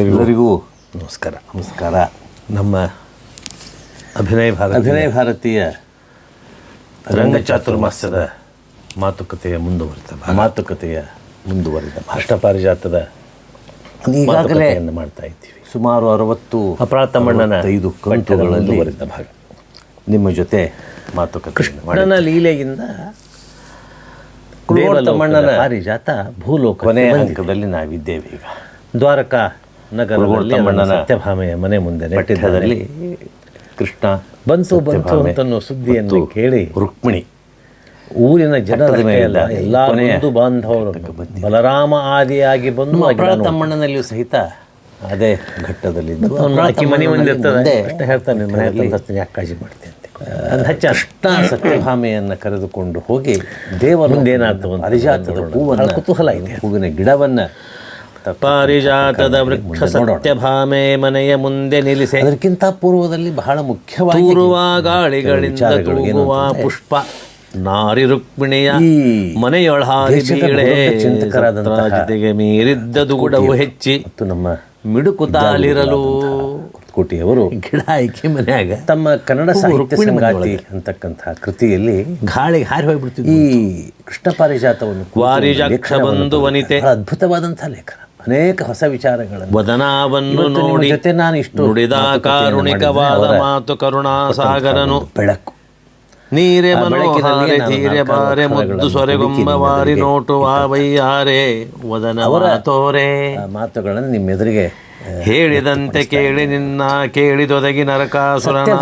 ಎಲ್ಲರಿಗೂ ನಮಸ್ಕಾರ. ನಮಸ್ಕಾರ. ನಮ್ಮ ಅಭಿನಯ ಭಾರತ ಅಭಿನಯ ಭಾರತೀಯ ರಂಗ ಚಾತುರ್ಮಾಸ್ಯದ ಮಾತುಕತೆಯ ಮುಂದುವರಿದ. ಮಾತುಕತೆಯ ಮುಂದುವರಿದ ಅಷ್ಟ ಪಾರಿಜಾತದ ಮಾಡ್ತಾ ಇದ್ದೀವಿ. ಸುಮಾರು ಅರವತ್ತು ಅಪರಾತಮ್ಮಣ್ಣನ ಐದು ಕಂಠಗಳಲ್ಲಿ ಬರೆದ ಭಾಗ. ನಿಮ್ಮ ಜೊತೆ ಮಾತುಕತೆ ಕೃಷ್ಣನ ಲೀಲೆಯಿಂದ ತಮ್ಮಣ್ಣನ ಪಾರಿಜಾತ ಭೂಲೋಕ ಕೊನೆಯ ಹಂತದಲ್ಲಿ ನಾವಿದ್ದೇವೆ ಈಗ. ದ್ವಾರಕಾ ನಗರದಲ್ಲಿ ಸತ್ಯಭಾಮೆಯ ಮನೆ ಮುಂದೆ ನೆಟ್ಟಿದ್ದರಲ್ಲಿ ಪಠ್ಯದಲ್ಲಿ ಕೃಷ್ಣ ಬಂತು ಬಂತು ಅಂತ ಅಂತನ್ನೋ ಸುದ್ದಿಯನ್ನು ಕೇಳಿ. ರುಕ್ಮಿಣಿ ಊರಿನ ಜನರ ಎಲ್ಲ ಎಲ್ಲ ಬಂಧು ಬಾಂಧವರು ಬಲರಾಮ ಆದಿಯಾಗಿ ಬಂದು ತಮ್ಮಣ್ಣನಲ್ಲಿಯೂ ಸಹಿತ ಅದೇ ಘಟ್ಟದಲ್ಲಿ ಮನೆ ಮುಂದೆ ಅಷ್ಟೇ ಹೇಳ್ತಾನೆ ಕಾಳಜಿ ಮಾಡ್ತೀನಿ ಹಚ್ಚ. ಕೃಷ್ಣ ಸತ್ಯಭಾಮೆಯನ್ನು ಕರೆದುಕೊಂಡು ಹೋಗಿ ದೇವರು ಅಂತ ಅರಿಜಾತದ ಹೂವನ್ನು ಕುತೂಹಲ ಇದೆ. ಹೂವಿನ ಗಿಡವನ್ನ ಪಾರಿಜಾತದ ವೃಕ್ಷ ಸತ್ಯಭಾಮೆ ಮನೆಯ ಮುಂದೆ ನಿಲ್ಲಿಸಿ. ಅದಕ್ಕಿಂತ ಪೂರ್ವದಲ್ಲಿ ಬಹಳ ಮುಖ್ಯವಾಗಿ ಪೂರ್ವ ಗಾಳಿಗಳಿಂದ ತೂಗುವ ಪುಷ್ಪ ನಾರಿ ರುಕ್ಮಿಣಿಯ ಮನೆಯೊಳ ಚಿಂತಕರಾದಂತಹ ಜೊತೆಗೆ ಮೀರಿದ್ದದು ಗುಡವು ಹೆಚ್ಚಿ. ಮತ್ತು ನಮ್ಮ ಮಿಡುಕುತಾಲಿರಲು ಕೋಟಿಯವರು ಗಿಡ ಆಯ್ಕೆ ಮನೆಯಾಗ. ತಮ್ಮ ಕನ್ನಡ ಸಾಹಿತ್ಯ ಸಂಗಾತಿ. ಅಂತಕ್ಕಂತಹ ಕೃತಿಯಲ್ಲಿ ಗಾಳಿಗೆ ಹಾರಿ ಹೋಗ್ಬಿಡ್ತೀವಿ ಈ ಕೃಷ್ಣ ಪಾರಿಜಾತವನ್ನು ಬಂದು ವನಿತೆ. ಅದ್ಭುತವಾದಂತಹ ಲೇಖನ. ಅನೇಕ ಹೊಸ ವಿಚಾರಗಳನ್ನು ವದನಾವನ್ನು ನೋಡಿ ಜೊತೆ ನಾನು ಇಷ್ಟು ನುಡಿದ ಕಾರುಣಿಕವಾದ ಮಾತು ಕರುಣಾ ಸಾಗರನು. ಕರುಣಾಸಾಗರನು ಬೆಳಕು. ನೀರೆ ಮನೋಹಾರೆ ನಾಲ್ಕಾರು ಬಾರೆ ಮುದ್ದು ಅಕ್ಷರಗಳನ್ನು ಸೊರೆಗೊಂಬ ಹುಡುಕಿ ವಾರಿ ನಿಮ್ಮೆದುರಿಗೆ ನೋಟು ವದನ ತೋರೆ ಆ ಮಾತುಗಳನ್ನು ನಿಮ್ಮೆದುರಿಗೆ ಹೇಳಿದಂತೆ ಕೇಳಿ ನಿನ್ನ ಕೇಳಿದೊದಗಿ ನರಕಾಸುರನ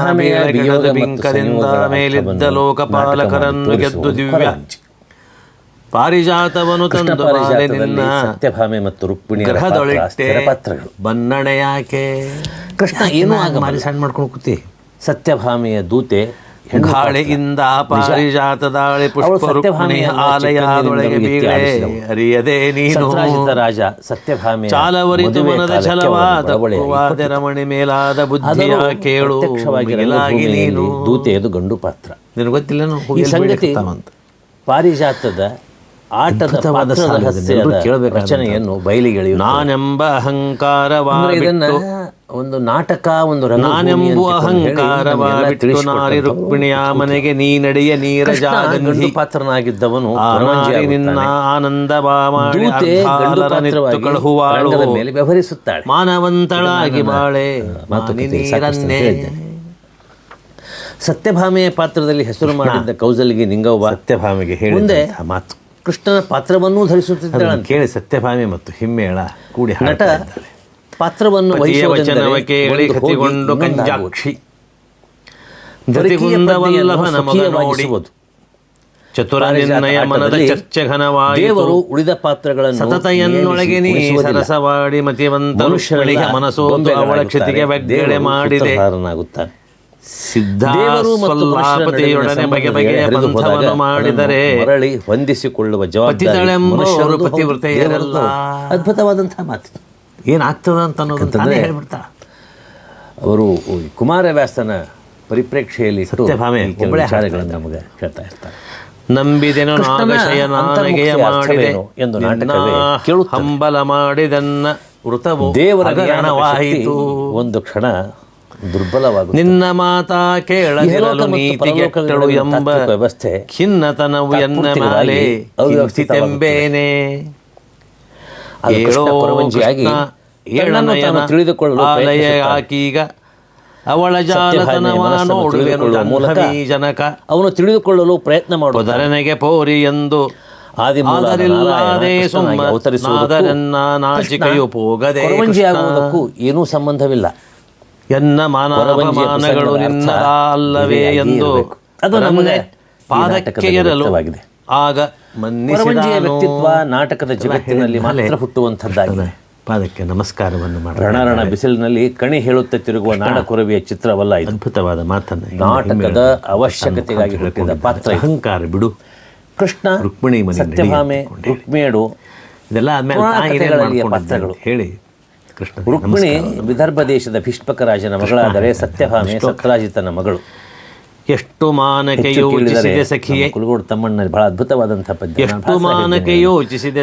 ಬಿಂಕದಿಂದ ಮೇಲಿದ್ದ ಲೋಕಪಾಲಕರನ್ನು ಗೆದ್ದು ದಿವ್ಯ. ಪಾರಿಜಾತವನು ತಂದು ನಿನ್ನ ಸತ್ಯಭಾಮೆ ಮತ್ತು ರುಕ್ಮಿಣಿ ಗ್ರಹದೊಳಿಟ್ಟೆ ಪಾತ್ರಗಳು ಬನ್ನಣೆ ಯಾಕೆ? ಕೃಷ್ಣ ಏನು ಆಗ ಮಾರಿ ಸಣ್ಣ ಮಾಡ್ಕೊಂಡು ಕೂತಿ? ಸತ್ಯಭಾಮೆಯ ದೂತೆ ಗಾಳಿಯಿಂದ ಪಾರಿಜಾತದಾಳೆ ಪುಷ್ಪರುಕ್ಮಿಣಿ ಆಲಯದೊಳಗೆ ಬೀಳೆ ಅರಿಯದೆ ನೀನು. ರಾಜ ಸತ್ಯಭಾಮೆ ಚಾಲವರಿದು ಮನದ ಛಲವಾದ ರಮಣಿ ಮೇಲಾದ ಬುದ್ಧಿಯ ಕೇಳು ಪ್ರತ್ಯಕ್ಷವಾಗಿ ಮಿಗಿಲಾಗಿ ನೀನು. ದೂತೆಯದು ಗಂಡು ಪಾತ್ರ. ನಿನಗೆ ಗೊತ್ತಿಲ್ಲ ಸಂಗತಿ ಪಾರಿಜಾತದ ಆಟದ ಪಾತ್ರದ. ರಹಸ್ಯದ. ರಚನೆಯನ್ನು ಬಯಲಿಗೆಳೆಯುವ ನಾನೆಂಬ ಅಹಂಕಾರವಾ ಇದನ್ನ ಒಂದು ನಾಟಕ ಒಂದು ನಾನೆಂಬು ಅಹಂಕಾರವ ಬಿಟ್ಟು ನಾರಿ ರುಕ್ಮಿಣಿಯ ಮನೆಗೆ ನೀ ನಡೆಯ ನೀರ ಗಂಡು ಪಾತ್ರನಾಗಿದ್ದವನು ನಿನ್ನ ಆಗುತ್ತಾನೆ. ಆನಂದ ಬಾ ಮಾಡಿ ಮೇಲೆ ವ್ಯವಹರಿಸುತ್ತಾಳೆ ಮಾನವಂತಳಾಗಿ ಬಾಳೆ ಮಾತು ನೀರನ್ನೇ. ಸತ್ಯಭಾಮೆಯ ಪಾತ್ರದಲ್ಲಿ ಹೆಸರು ಮಾಡಿದ್ದ ಕೌಸಲಿಗೆ ನಿಂಗವ್ವ ಸತ್ಯಭಾಮೆಗೆ ಹೇಳಿದ ಮಾತು ಕೃಷ್ಣನ ಪಾತ್ರವನ್ನೂ ಧರಿಸುತ್ತಿದ್ದಾಳೆ ಕೇಳಿ ಸತ್ಯಭಾಮಿ ಮತ್ತು ಹಿಮ್ಮೇಳ ಕೂಡಿ ನಟ. ಪಾತ್ರವನ್ನು ದೇವರು ಉಳಿದ ಪಾತ್ರಗಳನ್ನು ಸತತಯನ್ನೊಳಗೆ ಮನುಷ್ಯರೆಲ್ಲ ಮನಸೋದು ಅವಳ ಕ್ಷತಿಗೆ ಮಾಡಿದೆ. ಸೂತ್ರಧಾರನಾಗುತ್ತಾನೆ. ದೇವರು ಮತ್ತು ಬಗೆ ಬಗೆಯ ಮಾಡಿದರೆ ಮರಳಿ ಹೊಂದಿಸಿಕೊಳ್ಳುವ ಜವಾಬ್ದಾರಿ ಪತಿವ್ರತೆಯರಲ್ಲ. ಅದ್ಭುತವಾದಂತಹ ಮಾತು. ಏನಾಗ್ತದ ಅಂತ ಅನ್ನೋದಂತಾನೆ ತಾನೇ ಯಾಕಂತಂದ್ರೆ ಹೇಳ್ಬಿಡ್ತಾ ಅವರು ಕುಮಾರವ್ಯಾಸನ ಪರಿಪ್ರೇಕ್ಷೆಯಲ್ಲಿ ವಿಚಾರಗಳನ್ನು ನಮಗೆ ಹೇಳ್ತಾ ಇರ್ತಾರೆ. ನಂಬಿದೆನು ನಾಗಶಯನಾನಗೆಯ ನಾಗಶಯ ಮಾಡಿದೆ ಎಂದು ನಾಟಕವೇ ಕೇಳು ಹಂಬಲ ಮಾಡಿದನ್ನ ವೃತವು ದೇವರ ಹಗರಣವಾಯಿತು ಒಂದು ಕ್ಷಣ ದುರ್ಬಲವಾಗುತ್ತದೆ ನಿನ್ನ ಮಾತಾ ಕೇಳದಿರಲು ನೀತಿ ಕೆಟ್ಟಳು ನೀತಿಗೆಟ್ಟಳು ಎಂಬ ವ್ಯವಸ್ಥೆ ಖಿನ್ನತನವು ಎನ್ನ ಮಾಲೆ ತಾನು ತಿಳಿದುಕೊಳ್ಳಲು. ಆಕೀಗ ಅವಳ ಜನಕ. ಅವನು ತಿಳಿದುಕೊಳ್ಳಲು ಪ್ರಯತ್ನ ಮಾಡುವ ಧರನೆಗೆ ಪೋರಿ ಎಂದು ಅವತರಿಸುವುದಕ್ಕೂ ಏನೂ ಸಂಬಂಧವಿಲ್ಲ. ಎನ್ನ ಮಾನ ಅಪಮಾನಗಳು ಪ್ರಸಂಗದ ಅಲ್ಲವೇ ಎಂದು ಅದು ನಮಗೆ ಪಾದಕ್ಕೆ ಇರಲು ಆಗ ಮನ್ನಿಸಿದ ವ್ಯಕ್ತಿತ್ವ ನಾಟಕದ ಜಗತ್ತಿನಲ್ಲಿ ಮಾತ್ರ. ಹುಟ್ಟುವಂಥದ್ದಾಗಿದೆ ಪಾದಕ್ಕೆ ನಮಸ್ಕಾರವನ್ನು ಮಾಡಿ ರಣರಣ ಬಿಸಿಲಿನಲ್ಲಿ ಕಣಿ ಹೇಳುತ್ತಾ ತಿರುಗುವ ನಾಡಕುರವಿಯ ಚಿತ್ರವಲ್ಲ ಇದು ಅದ್ಭುತವಾದ ಮಾತನ್ನು ನಾಟಕದ ಅವಶ್ಯಕತೆಗಾಗಿ ಹುಟ್ಟಿದ ಪಾತ್ರ. ಅಹಂಕಾರ ಬಿಡು ಕೃಷ್ಣ ರುಕ್ಮಿಣಿ ಮನೆ. ರುಕ್ಮೇಡು ಇದೆಲ್ಲ ಆದ್ಮೇಲೆ ಪಾತ್ರಗಳು. ಹೇಳಿ ಕೃಷ್ಣ. ರುಕ್ಮಿಣಿ ವಿದರ್ಭ ದೇಶದ ಭೀಷ್ಮಕರಾಜನ ಮಗಳಾದರೆ ಸತ್ಯಭಾಮೆ ಸತ್ರಾಜಿತನ ಮಗಳು. ಎಷ್ಟು ಮಾನಕೆಯೋ ಯೋಚಿಸಿದೆ ಸಖಿಯೇ. ಕುಲಗೋಡು ತಮ್ಮಣ್ಣ ಬಹಳ ಅದ್ಭುತವಾದಂತಹ ಪದ್ಯ. ಎಷ್ಟು ಮಾನಕೆ ಯೋಚಿಸಿದೆ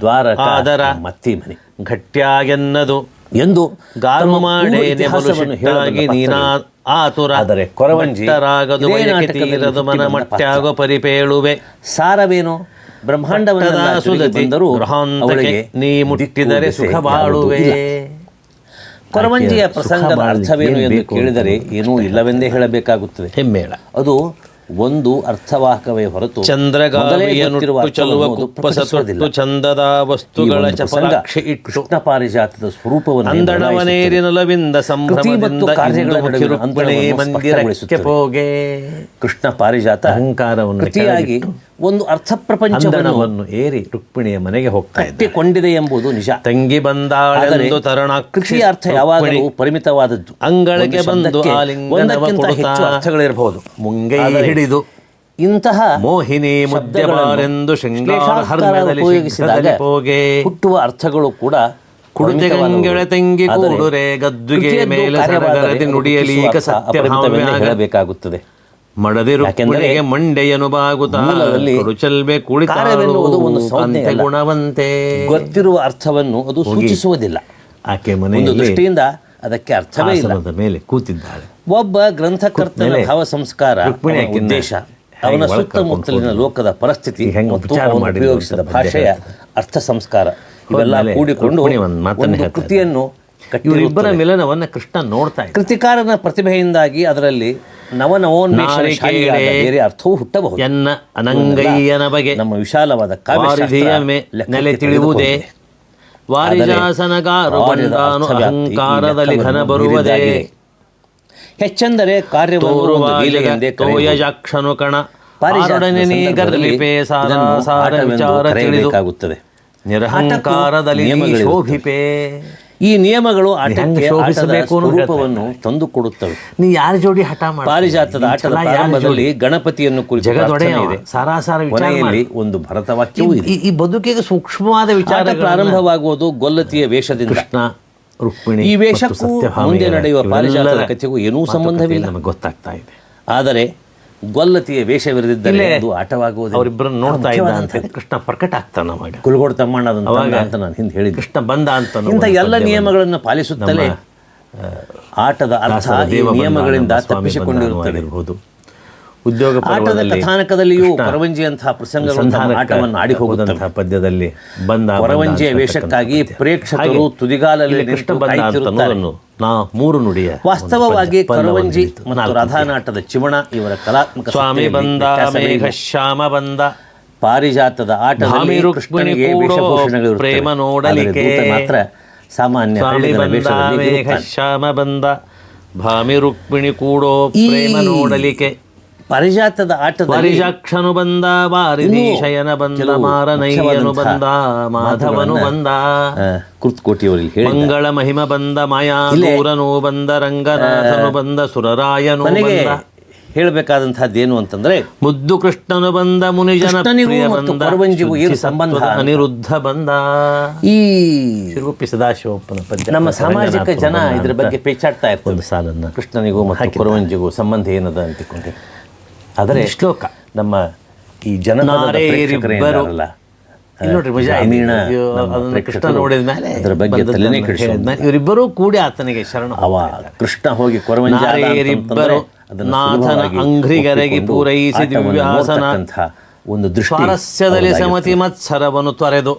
ದ್ವಾರ ಆದರ ಮತ್ತಿ ಮನೆ ಘಟ್ಯಾಗೆನ್ನದು. ಎಂದು ಗಾರ್ಮ ಮಾಡಿ ನೀನಾ. ಆತುರ ಆದರೆ ಕೊರವಂಜಿ ರಾಗದು ಮನ ಮಟ್ಟಾಗೋ ಪರಿಪೇಳುವೆ. ಸಾರವೇನು? ಮುಟ್ಟಿದರೆ ಸುಖ ಬಾಳುವೆ. ಕೊರವಂಜಿಯ ಪ್ರಸಂಗದ ಅರ್ಥವೇನು ಎಂದು ಕೇಳಿದರೆ ಏನೂ ಇಲ್ಲವೆಂದೇ ಹೇಳಬೇಕಾಗುತ್ತದೆ ಹೆಮ್ಮೇಳ ಅದು ಒಂದು ಅರ್ಥವಾಹಕವೇ ಹೊರತು. ತೊಟ್ಟು ಚಂದದ ವಸ್ತುಗಳ ಚಪಲಾಕ್ಷಿ ಇಟ್ಟು ಕೃಷ್ಣ ಪಾರಿಜಾತದ ಸ್ವರೂಪವನ್ನು ಅಂದಣವನೇರಿನಲವಿಂದ ಸಂಭ್ರಮದಿಂದ ಕಾರ್ಯಗಳ ಮಂದಿರಕ್ಕೆ ಸ್ಪಷ್ಟಗೊಳಿಸುತ್ತದೆ. ಕೃಷ್ಣ ಪಾರಿಜಾತ ಅಹಂಕಾರವನ್ನು ಕೃತಿಯಾಗಿ ಒಂದು ಅರ್ಥ ಪ್ರಪಂಚವನ್ನು ಏರಿ ರುಕ್ಮಿಣಿಯ ಮನೆಗೆ ಹೋಗ್ತಾ ಕೊಂಡಿದೆ ಎಂಬುದು ನಿಜ. ತಂಗಿ ಬಂದಾಳೆಂದು ತರುಣ ಕೃಷಿ ಅರ್ಥ ಯಾವಾಗಲೂ ಪರಿಮಿತವಾದದ್ದು. ಅಂಗಳಕ್ಕೆ ಬಂದು ಒಂದಕ್ಕಿಂತ ಹೆಚ್ಚು ಅರ್ಥಗಳಿರಬಹುದು ಮುಂಗೈ ಹಿಡಿದು ಇಂತಹ ಮೋಹಿನಿ ಮುದ್ದೆಂದು ಉಪಯೋಗಿಸಿದಾಗ ಹುಟ್ಟುವ ಅರ್ಥಗಳು ಕೂಡ ಕುಡಿದೆ ಗಂಗೆಳೆ ತಂಗಿ ಕೂಡುರೆ ಗದ್ದುಗೆ ಮೇಲೆ ನುಡಿಯಲಿ ಹೇಳಬೇಕಾಗುತ್ತದೆ. ಮಡದಿ ಯಾಕೆಂದರೆ ರುಕ್ಮಿಣಿಗೆ ಮಂಡೆಯನು ಬಾಗುತ್ತಾ ಮೂಲದಲ್ಲಿ ಕುರುಚಲ್ಬೆ ಒಂದು ಸಂಜ್ಞೆ ಗುಣವಂತೆ. ಗೊತ್ತಿರುವ ಅರ್ಥವನ್ನು ಅದು ಸೂಚಿಸುವುದಿಲ್ಲ. ಆಕೆ ಒಂದು ದೃಷ್ಟಿಯಿಂದ ಅದಕ್ಕೆ ಅರ್ಥವೇ ಇಲ್ಲ. ಮೇಲೆ ಕೂತಿದ್ದಾಳೆ. ಒಬ್ಬ ಗ್ರಂಥಕರ್ತನ ಮೇಲೆ ಭಾವ ಸಂಸ್ಕಾರ ಅವನ ಉದ್ದೇಶ ಅವನ ಸುತ್ತಮುತ್ತಲಿನ ಲೋಕದ ಪರಿಸ್ಥಿತಿ ಉಪಯೋಗಿಸಿದ ಭಾಷೆಯ ಅರ್ಥ ಸಂಸ್ಕಾರ ಇವೆಲ್ಲ ಕೂಡಿಕೊಂಡು ಕೃತಿಯನ್ನು ಇವರಿಬ್ಬರ ಮಿಲನವನ್ನ ಕೃಷ್ಣ ನೋಡ್ತಾ ಇದ್ದ ಕೃತಿಕಾರನ ಪ್ರತಿಭೆಯಿಂದಾಗಿ ಅದರಲ್ಲಿ ಬೇರೆ ಅರ್ಥವೂ ಹುಟ್ಟಬಹುದು. ಎನ್ನ ಅನಂಗಯ್ಯನ ಬಗೆ. ನಮ್ಮ ವಿಶಾಲವಾದ ನೆಲೆ ತಿಳಿಯುವುದೇ. ಈ ಅಹಂಕಾರದಲ್ಲಿ ಘನ ಬರುವುದೇ. ಹೆಚ್ಚೆಂದರೆ ಎಂದೇ ಕಣ. ಗರ್ಲಿಪೆ ಸಾರ ಸಾರ ವಿಚಾರ ತಿಳಿದು ನಿರಹಂಕಾರದಲ್ಲಿ ಶೋಭಿಪೆ. ಈ ನಿಯಮಗಳು ಆಟಕ್ಕೆ ಆಟದ ಶೋಭಿಸಬೇಕು ಅನ್ನೋದು ತಂದು ಕೊಡುತ್ತವೆ ನೀ ಯಾರ ಜೋಡಿ ಹಠ ಮಾಡಿ ಪಾರಿಜಾತದ ಆಟದ ಪ್ರಾರಂಭದಲ್ಲಿ ಗಣಪತಿಯನ್ನು ಕುರಿತು ಜಗದೊಡೆಯ ಸಾರಾಸಾರ ಕೊನೆಯಲ್ಲಿ ಒಂದು ಭರತವಾಕ್ಯವೂ ಇದೆ. ಈ- ಬದುಕಿಗೆ ಸೂಕ್ಷ್ಮವಾದ ವಿಚಾರ ಪ್ರಾರಂಭವಾಗುವುದು ಗೊಲ್ಲತಿಯ ವೇಷದಿಂದ. ಕೃಷ್ಣ ರುಕ್ಮಿಣಿ ಈ ವೇಷಕ್ಕೂ ಮುಂದೆ ನಡೆಯುವ ಪಾರಿಜಾತದ ಕಥೆಗೂ ಏನೂ ಸಂಬಂಧವಿಲ್ಲ. ನಮಗೆ ಗೊತ್ತಾಗ್ತಾ ಇದೆ. ಆದರೆ ಗೊಲ್ಲತಿಯ ವೇಷವಿರದಿದ್ದರೆ ಅದು ಆಟವಾಗುವುದು ಅವರಿಬ್ಬರನ್ನು ನೋಡ್ತಾ ಇದ್ದ ಅಂತ ಕೃಷ್ಣ ಪ್ರಕಟ ಆಗ್ತಾನ ಮಾಡಿ ಕುಲಗೋಡ ತಮ್ಮಣ್ಣ ಅಂತ ನಾನು ಹಿಂದೆ ಹೇಳಿದ್ದೆ. ಕೃಷ್ಣ ಬಂದ ಅಂತ ಇಂಥ ಎಲ್ಲ ನಿಯಮಗಳನ್ನು ಪಾಲಿಸುತ್ತಲೇ ಆಟದ ಅರ್ಥ ಈ ನಿಯಮಗಳಿಂದ ತಪ್ಪಿಸಿಕೊಂಡಿರುತ್ತದೆ. ಉದ್ಯೋಗ ಆಟದ ಕಥಾನಕದಲ್ಲಿಯೂ ಪರವಂಜಿಯಂತಹ ಪ್ರಸಂಗಗಳು ತಮ್ಮ ಆಟವನ್ನು ಆಡಿ ಹೋಗುವಂತಹ ಪದ್ಯದಲ್ಲಿ ಬಂದ ಪರವಂಜಿಯ ವೇಷಕ್ಕಾಗಿ ಪ್ರೇಕ್ಷಕರು ತುದಿಗಾಲಲ್ಲಿ ಬಂದ ನಾ ಮೂರು ನುಡಿಯ ವಾಸ್ತವವಾಗಿ ಕರವಂಜಿ ಮತ್ತು ರಥಾನಾಟದ ಚಿಮಣ ಇವರ ಕಲಾತ್ಮಕ ಸ್ವಾಮಿ ಬಂದ? ಮೇಘ ಶ್ಯಾಮ ಬಂದ. ಪಾರಿಜಾತದ ಆಟ. ಪ್ರೇಮ ನೋಡಲಿಕ್ಕೆ ಮಾತ್ರ ಸಾಮಾನ್ಯ ಶ್ಯಾಮ ಬಂದ. ಭಾಮಿ ರುಕ್ಮಿಣಿ ಕೂಡೋ ಪ್ರೇಮ ನೋಡಲಿಕ್ಕೆ ಪಾರಿಜಾತದ ಆಟದ ಪರಿಜಾಕ್ಷನು ಬಂದ ಶಯನ ಬಂದ ಮಾರನೈಯನು ಮಾರನಯ್ಯನು ಬಂದ ಮಾಧವನು ಬಂದ. ಕುರ್ತಕೋಟಿಯವರಿಗೆ ಹೇಳಿ ಮಂಗಳ ಮಹಿಮ ಬಂದ ಮಾಯಾ ದೂರನು ಬಂದ ರಂಗನಾಥನು ಬಂದ ಸುರರಾಯನು ಬಂದ. ಹೇಳಬೇಕಾದಂತಹದ್ದೇನು ಅಂತಂದ್ರೆ ಮುದ್ದು ಕೃಷ್ಣನು ಬಂದ ಮುನಿಜನ ಏನು ಸಂಬಂಧ? ಅನಿರುದ್ಧ ಬಂದ. ಈ ಶಿರೂಪಿ ಸದಾಶಿವಪ್ಪನ ಪದ್ಯ ನಮ್ಮ ಸಾಮಾಜಿಕ ಜನ ಇದ್ರ ಬಗ್ಗೆ ಪೇಚಾಡ್ತಾ ಇರ್ತದೆ. ಸಾಲನ್ನ ಕೃಷ್ಣನಿಗೂ ಮತ್ತು ಕುರುವಂಜಿಗೂ ಸಂಬಂಧ ಏನದ ಅಂತಿಕೊಂಡೆ ಆದರೆ ಶ್ಲೋಕ. ನಮ್ಮ ಈ ಜನ ನೋಡ್ರಿ ಕೃಷ್ಣ ನೋಡಿದ ಮೇಲೆ ಅದರ ಬಗ್ಗೆ ತಲೆನೇ ಇವರಿಬ್ಬರೂ ಕೂಡಿ ಆತನಿಗೆ ಶರಣ ಅವ ಕೃಷ್ಣ ಹೋಗಿ ನಾಥನ ಅಂಗ್ರಿಗರಗಿ ಪೂರೈಸಿ ದಿವ್ಯಾಸನ ಒಂದು ದೃಷ್ಟಿ ಸ್ವಾರಸ್ಯದಲ್ಲಿ ಅವರದಾಗಿರ್ತದೆ. ಸಮತಿ ಮತ್ಸರವನ್ನು ತೊರೆದು.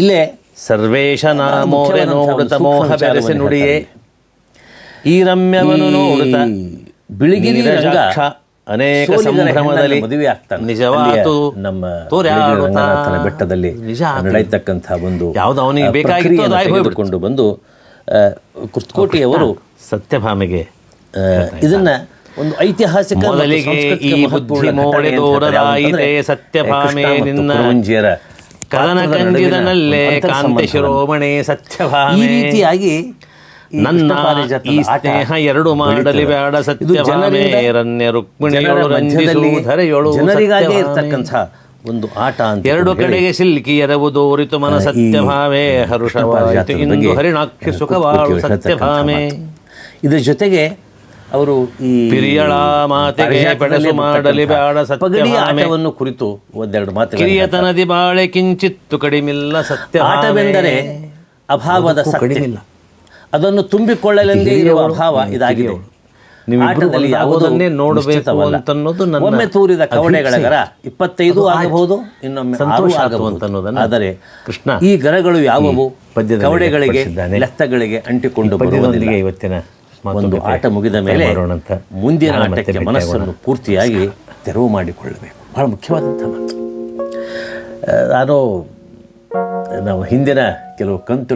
ಇಲ್ಲೇ ಸರ್ವೇಶ ನಾಮೋರೆ ನೋಡುತ್ತ ಮೋಹ ಬೆರೆಸಿ ನುಡಿಯೇ. ಈ ರಮ್ಯವನ್ನು ನೋಡುತ್ತ ಬಿಳಿಗಿರಿ ರಂಗ ಅನೇಕ ಸಂಭ್ರಮದಲ್ಲಿ ಮದುವೆ ಆಗ್ತಾನೆ ನಿಜವಾದ ನಮ್ಮ ರಂಗನಾಥನ ಬೆಟ್ಟದಲ್ಲಿ. ನಡೆಯತಕ್ಕಂಥ ಒಂದು ಯಾವ್ದು ಅವನಿಗೆ ಬೇಕಾಗಿತ್ತು ಬಂದು ಕುರ್ತಕೋಟಿಯವರು ಸತ್ಯಭಾಮೆಗೆ ಇದನ್ನ ಒಂದು ಐತಿಹಾಸಿಕ. ಸತ್ಯಭಾಮೆ ನಿನ್ನ ಕದನ ಕಂದಿದನಲ್ಲೇ ಕಾಂತಿ ಶಿರೋಮಣಿ ಈ ಸತ್ಯಭಾಮೆ ರೀತಿಯಾಗಿ ಈ ನನ್ನ ಈ ಸ್ನೇಹ ಎರಡು ಮಾಡಲಿ. ಬೇಡ ಜನರಿಂದ- ರನ್ಯ ರುಕ್ಮಿಣಿಯಳು ಜನರ ಮಧ್ಯದಲ್ಲಿ ರಂಜಿಸು ಧರೆಯೊಳು ಜನರಿಗಾಗೇ. ಇರ್ತಕ್ಕಂಥ ಒಂದು ಆಟ ಅಂತ ಎರಡು ಕಡೆಗೆ ಸಿಲ್ಕಿ ಎರವುದು ಉರಿತು ಮನ ಸತ್ಯಭಾವೇ ಹರುಷವಾಯಿತು ಇಂದು ಹರಿಣಾಕ್ಷಿ ಸುಖವಾಳು ಸತ್ಯಭಾಮೆ. ಇದ್ರ ಜೊತೆಗೆ ಅವರು ಈ ಪಿರಿಯಳ ಮಾತೆಗೆ ಬೆಡಸು ಮಾಡಲಿ ಬೇಡ ಸತ್ಯ ಆಟವನ್ನು ಕುರಿತು ಒಂದೆರಡು ಮಾತು ಕಿರಿಯತನದಿ ಬಾಳೆ ಕಿಂಚಿತ್ತು ಕಡಿಮಿಲ್ಲ ಸತ್ಯ ಆಟವೆಂದರೆ ಅಭಾವದ ಸತ್ಯ. ಕಡಿಮಿಲ್ಲ. ಅದನ್ನು ತುಂಬಿಕೊಳ್ಳಲೆಂದೇ ಇರುವ ಅಭಾವ ಇದಾಗಿದೆ. ಆಟದಲ್ಲಿ ಯಾವುದನ್ನೇ ನೋಡಬೇಕು. ಅಂತನ್ನೋದು ಒಮ್ಮೆ ತೂರಿದ ಕವಡೆಗಳ ಗರ ಇಪ್ಪತ್ತೈದು ಆಗಬಹುದು ಇನ್ನೊಮ್ಮೆ ಆರು ಆಗಬಹುದು. ಆದರೆ ಕೃಷ್ಣ ಈ ಗರಗಳು ಯಾವುವು? ಪದ್ಯದ ಕವಡೆಗಳಿಗೆ. ಲೆತ್ತಗಳಿಗೆ ಅಂಟಿಕೊಂಡು ಬರುವುದಿಲ್ಲ. ಇವತ್ತಿನ ಒಂದು ಆಟ ಮುಗಿದ ಮೇಲೆ ಮುಂದಿನ ಆಟಕ್ಕೆ ಮನಸ್ಸನ್ನು ಪೂರ್ತಿಯಾಗಿ ತೆರವು ಮಾಡಿಕೊಳ್ಳಬೇಕು. ಬಹಳ ಮುಖ್ಯವಾದಂಥ ಮಾತು. ನಾನು ನಾವು ಹಿಂದಿನ ಕೆಲವು ಕಂತು